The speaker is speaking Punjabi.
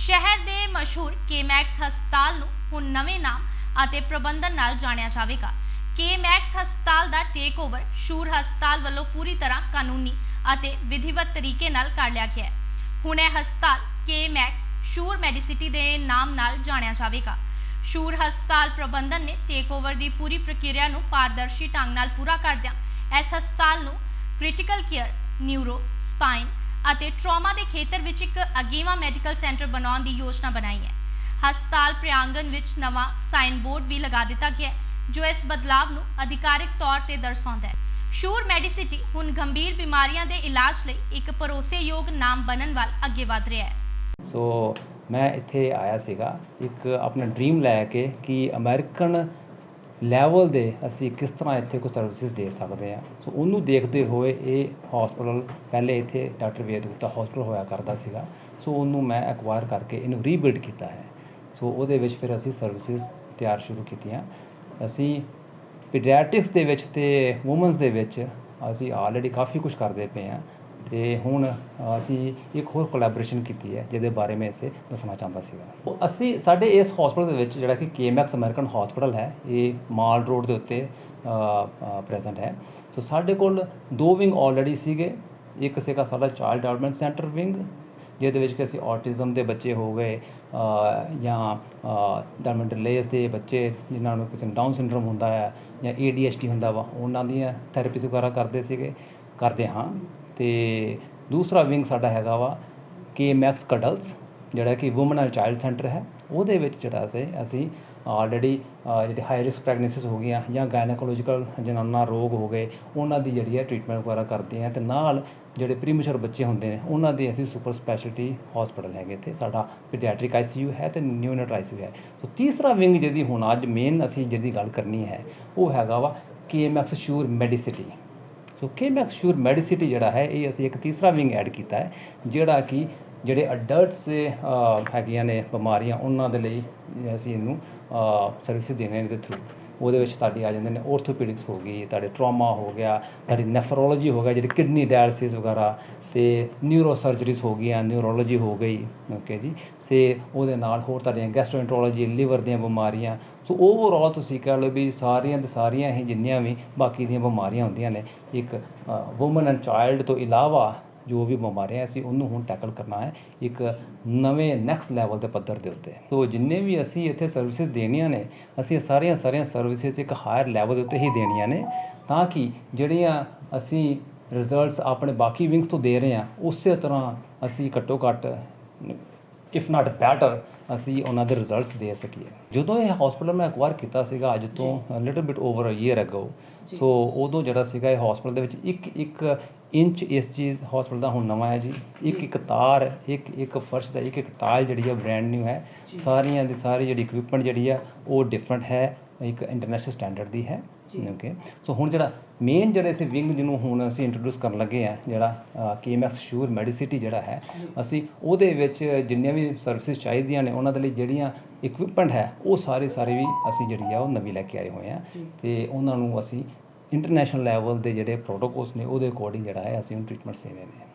ਸ਼ਹਿਰ ਦੇ ਮਸ਼ਹੂਰ ਕੇਮੈਕਸ ਹਸਪਤਾਲ ਨੂੰ ਹੁਣ ਨਵੇਂ ਨਾਮ ਅਤੇ ਪ੍ਰਬੰਧਨ ਨਾਲ ਜਾਣਿਆ ਜਾਵੇਗਾ। ਕੇਮੈਕਸ ਹਸਪਤਾਲ ਦਾ ਟੇਕਓਵਰ ਸ਼ੂਰ ਹਸਪਤਾਲ ਵੱਲੋਂ ਪੂਰੀ ਤਰ੍ਹਾਂ ਕਾਨੂੰਨੀ ਅਤੇ ਵਿਧੀਵਤ ਤਰੀਕੇ ਨਾਲ ਕਰ ਲਿਆ ਗਿਆ ਹੈ। ਹੁਣ ਇਹ ਹਸਪਤਾਲ ਕੇਮੈਕਸ ਸ਼ੂਰ ਮੈਡੀਸਿਟੀ ਦੇ ਨਾਮ ਨਾਲ ਜਾਣਿਆ ਜਾਵੇਗਾ। ਸ਼ੂਰ ਹਸਪਤਾਲ ਪ੍ਰਬੰਧਨ ਨੇ ਟੇਕਓਵਰ ਦੀ ਪੂਰੀ ਪ੍ਰਕਿਰਿਆ ਨੂੰ ਪਾਰਦਰਸ਼ੀ ਢੰਗ ਨਾਲ ਪੂਰਾ ਕਰਦਿਆਂ ਇਸ ਹਸਪਤਾਲ ਨੂੰ ਕ੍ਰਿਟੀਕਲ ਕੇਅਰ ਨਿਊਰੋ ਸਪਾਈਨ ਅਤੇ ਟਰਾਮਾ ਦੇ ਖੇਤਰ ਵਿੱਚ ਇੱਕ ਅਗੇਵਾ ਮੈਡੀਕਲ ਸੈਂਟਰ ਬਣਾਉਣ ਦੀ ਯੋਜਨਾ ਬਣਾਈ ਹੈ। ਹਸਪਤਾਲ ਪ੍ਰਿਆਂਗਨ ਵਿੱਚ ਨਵਾਂ ਸਾਈਨ ਬੋਰਡ ਵੀ ਲਗਾ ਦਿੱਤਾ ਗਿਆ ਹੈ, ਜੋ ਇਸ ਬਦਲਾਵ ਨੂੰ ਅਧਿਕਾਰਿਕ ਤੌਰ ਤੇ ਦਰਸਾਉਂਦਾ ਹੈ। ਸ਼ੂਰ ਮੈਡੀਸਿਟੀ ਹੁਣ ਗੰਭੀਰ ਬਿਮਾਰੀਆਂ ਦੇ ਇਲਾਜ ਲਈ ਇੱਕ ਭਰੋਸੇਯੋਗ ਨਾਮ ਬਣਨ ਵੱਲ ਅੱਗੇ ਵਧ ਰਿਹਾ ਹੈ। ਸੋ ਮੈਂ ਇੱਥੇ ਆਇਆ ਸੀਗਾ, ਇੱਕ ਆਪਣਾ ਡ੍ਰੀਮ ਲੈ ਕੇ ਕਿ ਅਮਰੀਕਨ ਲੈਵਲ ਦੇ ਅਸੀਂ ਕਿਸ ਤਰ੍ਹਾਂ ਇੱਥੇ ਕੋਈ ਸਰਵਿਸਿਜ਼ ਦੇ ਸਕਦੇ ਹਾਂ। ਸੋ ਉਹਨੂੰ ਦੇਖਦੇ ਹੋਏ ਇਹ ਹਸਪੀਟਲ ਪਹਿਲੇ ਇੱਥੇ ਡਾਕਟਰ ਵੇਦ ਗੁਪਤਾ ਹਸਪੀਟਲ ਹੋਇਆ ਕਰਦਾ ਸੀਗਾ। ਸੋ ਉਹਨੂੰ ਮੈਂ ਐਕਵਾਇਰ ਕਰਕੇ ਇਹਨੂੰ ਰੀਬਿਲਡ ਕੀਤਾ ਹੈ। ਸੋ ਉਹਦੇ ਵਿੱਚ ਫਿਰ ਅਸੀਂ ਸਰਵਿਸਿਜ਼ ਤਿਆਰ ਸ਼ੁਰੂ ਕੀਤੀਆਂ। ਅਸੀਂ ਪੀਡੀਆਟ੍ਰਿਕਸ ਦੇ ਵਿੱਚ ਤੇ ਔਮਨਸ ਦੇ ਵਿੱਚ ਅਸੀਂ ਆਲਰੇਡੀ ਕਾਫੀ ਕੁਝ ਕਰਦੇ ਪਏ ਹਾਂ। ਅਤੇ ਹੁਣ ਅਸੀਂ ਇੱਕ ਹੋਰ ਕੋਲੈਬੋਰੇਸ਼ਨ ਕੀਤੀ ਹੈ, ਜਿਹਦੇ ਬਾਰੇ ਮੈਂ ਇਸੇ ਦੱਸਣਾ ਚਾਹੁੰਦਾ ਸੀਗਾ। ਉਹ ਅਸੀਂ ਸਾਡੇ ਇਸ ਹਸਪੀਟਲ ਦੇ ਵਿੱਚ ਜਿਹੜਾ ਕਿ ਕੇਐਮਐਕਸ ਅਮਰੀਕਨ ਹਸਪੀਟਲ ਹੈ, ਇਹ ਮਾਲ ਰੋਡ ਦੇ ਉੱਤੇ ਪ੍ਰੈਜ਼ੈਂਟ ਹੈ। ਸੋ ਸਾਡੇ ਕੋਲ ਦੋ ਵਿੰਗ ਆਲਰੇਡੀ ਸੀਗੇ, ਇੱਕ ਸੀਗਾ ਸਾਡਾ ਚਾਈਲਡ ਡਿਵੈਲਪਮੈਂਟ ਸੈਂਟਰ ਵਿੰਗ ਜਿਹਦੇ ਵਿੱਚ ਕਿ ਅਸੀਂ ਆਟਿਜ਼ਮ ਦੇ ਬੱਚੇ ਹੋ ਗਏ ਜਾਂ ਡਾਇਮੰਡ ਲੇਸ ਦੇ ਬੱਚੇ ਜਿਨ੍ਹਾਂ ਨੂੰ ਕਿਸੇ ਡਾਊਨ ਸਿੰਡਰੋਮ ਹੁੰਦਾ ਹੈ ਜਾਂ ADHD ਹੁੰਦਾ ਵਾ, ਉਹਨਾਂ ਦੀਆਂ ਥੈਰੇਪੀਜ਼ ਵਗੈਰਾ ਕਰਦੇ ਸੀਗੇ, ਕਰਦੇ ਹਾਂ। ਅਤੇ ਦੂਸਰਾ ਵਿੰਗ ਸਾਡਾ ਹੈਗਾ ਵਾ ਕੇ ਮੈਕਸ ਕਡਲਸ ਜਿਹੜਾ ਕਿ ਔਮਨ ਐਂਡ ਚਾਈਲਡ ਸੈਂਟਰ ਹੈ। ਉਹਦੇ ਵਿੱਚ ਜਿਹੜਾ ਅਸੀਂ ਅਸੀਂ ਆਲਰੇਡੀ ਜਿਹੜੇ ਹਾਈ ਰਿਸਕ ਪ੍ਰੈਗਨੈਂਸੀਜ਼ ਹੋ ਗਈਆਂ ਜਾਂ ਗਾਇਨੋਕੋਲੋਜੀਕਲ ਜਨਾਨਾ ਰੋਗ ਹੋ ਗਏ, ਉਹਨਾਂ ਦੀ ਜਿਹੜੀ ਹੈ ਟ੍ਰੀਟਮੈਂਟ ਵਗੈਰਾ ਕਰਦੇ ਹਾਂ ਅਤੇ ਨਾਲ ਜਿਹੜੇ ਪ੍ਰੀਮੈਚੁਰ ਬੱਚੇ ਹੁੰਦੇ ਨੇ, ਉਹਨਾਂ ਦੇ ਅਸੀਂ ਸੁਪਰ ਸਪੈਸ਼ਲਿਟੀ ਹਸਪੀਟਲ ਹੈਗੇ ਇੱਥੇ। ਸਾਡਾ ਪੀਡੀਆਟ੍ਰਿਕ ਆਈਸੀਯੂ ਹੈ ਤੇ ਨਿਊਨੇਟ ਆਈਸੀਯੂ ਹੈ। ਸੋ ਤੀਸਰਾ ਵਿੰਗ ਜਿਹਦੀ ਹੁਣ ਅੱਜ ਮੇਨ ਅਸੀਂ ਜਿਹਦੀ ਗੱਲ ਕਰਨੀ ਹੈ, ਉਹ ਹੈਗਾ ਵਾ ਕੇਐਮਐਕਸ ਸ਼ੂਰ ਮੈਡੀਸਿਟੀ ਸੋ ਕੇਮੈਕਸ ਸ਼ੂਰ ਮੈਡੀਸਿਟੀ ਜਿਹੜਾ ਹੈ, ਇਹ ਅਸੀਂ ਇੱਕ ਤੀਸਰਾ ਵਿੰਗ ਐਡ ਕੀਤਾ ਹੈ, ਜਿਹੜਾ ਕਿ ਜਿਹੜੇ ਅਡਲਟਸ ਹੈਗੀਆਂ ਨੇ ਬਿਮਾਰੀਆਂ, ਉਹਨਾਂ ਦੇ ਲਈ ਅਸੀਂ ਇਹਨੂੰ ਸਰਵਿਸ ਦੇਣੇ ਨੇ ਦੇ ਥਰੂ ਉਹਦੇ ਵਿੱਚ ਤੁਹਾਡੀ ਆ ਜਾਂਦੇ ਨੇ ਆਰਥੋਪੈਡਿਕਸ ਹੋ ਗਈ, ਤੁਹਾਡੇ ਟਰਾਮਾ ਹੋ ਗਿਆ, ਤੁਹਾਡੀ ਨੈਫਰੋਲੋਜੀ ਹੋ ਗਿਆ, ਜਿਹੜੀ ਕਿਡਨੀ ਡਾਇਲਿਸਿਸ ਵਗੈਰਾ ਤੇ ਨਿਊਰੋ ਸਰਜਰੀਜ਼ ਹੋ ਗਈਆਂ ਨਿਊਰੋਲੋਜੀ ਹੋ ਗਈ ਓਕੇ ਜੀ। ਸੇ ਉਹਦੇ ਨਾਲ ਹੋਰ ਤੁਹਾਡੀਆਂ ਗੈਸਟ੍ਰੋਐਂਟਰੋਲੋਜੀ ਲਿਵਰ ਦੀਆਂ ਬਿਮਾਰੀਆਂ ਸੋ ਓਵਰਆਲ ਤੁਸੀਂ ਕਹਿ ਲਓ ਵੀ ਸਾਰੀਆਂ ਦੇ ਸਾਰੀਆਂ ਹੀ ਜਿੰਨੀਆਂ ਵੀ ਬਾਕੀ ਦੀਆਂ ਬਿਮਾਰੀਆਂ ਹੁੰਦੀਆਂ ਨੇ, ਇੱਕ ਔਮਨ ਐਂਡ ਚਾਈਲਡ ਤੋਂ ਇਲਾਵਾ ਜੋ ਵੀ ਬਿਮਾਰੀਆਂ ਅਸੀਂ ਉਹਨੂੰ ਹੁਣ ਟੈਕਲ ਕਰਨਾ ਹੈ, ਇੱਕ ਨਵੇਂ ਨੈਕਸਟ ਲੈਵਲ ਦੇ ਪੱਧਰ ਦੇ ਉੱਤੇ। ਸੋ ਜਿੰਨੇ ਵੀ ਅਸੀਂ ਇੱਥੇ ਸਰਵਿਸਿਜ਼ ਦੇਣੀਆਂ ਨੇ, ਅਸੀਂ ਸਾਰੀਆਂ ਸਾਰੀਆਂ ਸਰਵਿਸਿਜ਼ ਇੱਕ ਹਾਇਰ ਲੈਵਲ ਦੇ ਉੱਤੇ ਹੀ ਦੇਣੀਆਂ ਨੇ, ਤਾਂ ਕਿ ਜਿਹੜੀਆਂ ਅਸੀਂ ਰਿਜ਼ਲਟਸ ਆਪਣੇ ਬਾਕੀ ਵਿੰਗਸ ਤੋਂ ਦੇ ਰਹੇ ਹਾਂ, ਉਸੇ ਤਰ੍ਹਾਂ ਅਸੀਂ ਘੱਟੋ ਘੱਟ ਇਫ ਨਾਟ ਬੈਟਰ ਅਸੀਂ ਉਹਨਾਂ ਦੇ ਰਿਜ਼ਲਟਸ ਦੇ ਸਕੀਏ। ਜਦੋਂ ਇਹ ਹਸਪੀਟਲ ਮੈਂ ਐਕਵਾਇਰ ਕੀਤਾ ਸੀਗਾ ਅੱਜ ਤੋਂ little bit over a year ago so ਉਦੋਂ ਜਿਹੜਾ ਸੀਗਾ ਇਹ ਹਸਪੀਟਲ ਦੇ ਵਿੱਚ ਇੱਕ ਇੱਕ ਇੰਚ ਇਸ ਚੀਜ਼ ਹਸਪੀਟਲ ਦਾ ਹੁਣ ਨਵਾਂ ਹੈ ਜੀ। ਇੱਕ ਇੱਕ ਤਾਰ ਇੱਕ ਇੱਕ ਫਰਸ਼ ਦਾ ਇੱਕ ਇੱਕ ਟਾਇਲ ਜਿਹੜੀ ਹੈ ਬ੍ਰਾਂਡ ਨਿਊ ਹੈ। ਸਾਰੀਆਂ ਦੀ ਸਾਰੀ ਜਿਹੜੀ ਇਕਵਿਪਮੈਂਟ ਜਿਹੜੀ ਆ ਉਹ ਡਿਫਰੈਂਟ ਹੈ। ਇੱਕ ਇੰਟਰਨੈਸ਼ਨਲ ਸਟੈਂਡਰਡ ਦੀ ਹੈ। ਓਕੇ ਸੋ ਹੁਣ ਜਿਹੜਾ ਮੇਨ ਜਿਹੜੇ ਅਸੀਂ ਵਿੰਗ ਜਿਹਨੂੰ ਹੁਣ ਅਸੀਂ ਇੰਟਰੋਡਿਊਸ ਕਰਨ ਲੱਗੇ ਆ ਜਿਹੜਾ ਕੇਐਮਐਕਸ ਸ਼ੂਰ ਮੈਡੀਸਿਟੀ ਜਿਹੜਾ ਹੈ ਅਸੀਂ ਉਹਦੇ ਵਿੱਚ ਜਿੰਨੀਆਂ ਵੀ ਸਰਵਿਸਿਜ਼ ਚਾਹੀਦੀਆਂ ਨੇ ਉਹਨਾਂ ਦੇ ਲਈ ਜਿਹੜੀਆਂ ਇਕਵਿਪਮੈਂਟ ਹੈ ਉਹ ਸਾਰੇ ਸਾਰੇ ਵੀ ਅਸੀਂ ਜਿਹੜੀ ਆ ਉਹ ਨਵੀਂ ਲੈ ਕੇ ਆਏ ਹੋਏ ਆ ਤੇ ਉਹਨਾਂ ਨੂੰ ਅਸੀਂ ਇੰਟਰਨੈਸ਼ਨਲ ਲੈਵਲ ਦੇ ਜਿਹੜੇ ਪ੍ਰੋਟੋਕੋਲਸ ਨੇ ਉਹਦੇ ਅਕੋਰਡਿੰਗ ਜਿਹੜਾ ਹੈ ਅਸੀਂ ਉਹਨੂੰ ਟ੍ਰੀਟਮੈਂਟ ਦੇ ਰਹੇ ਨੇ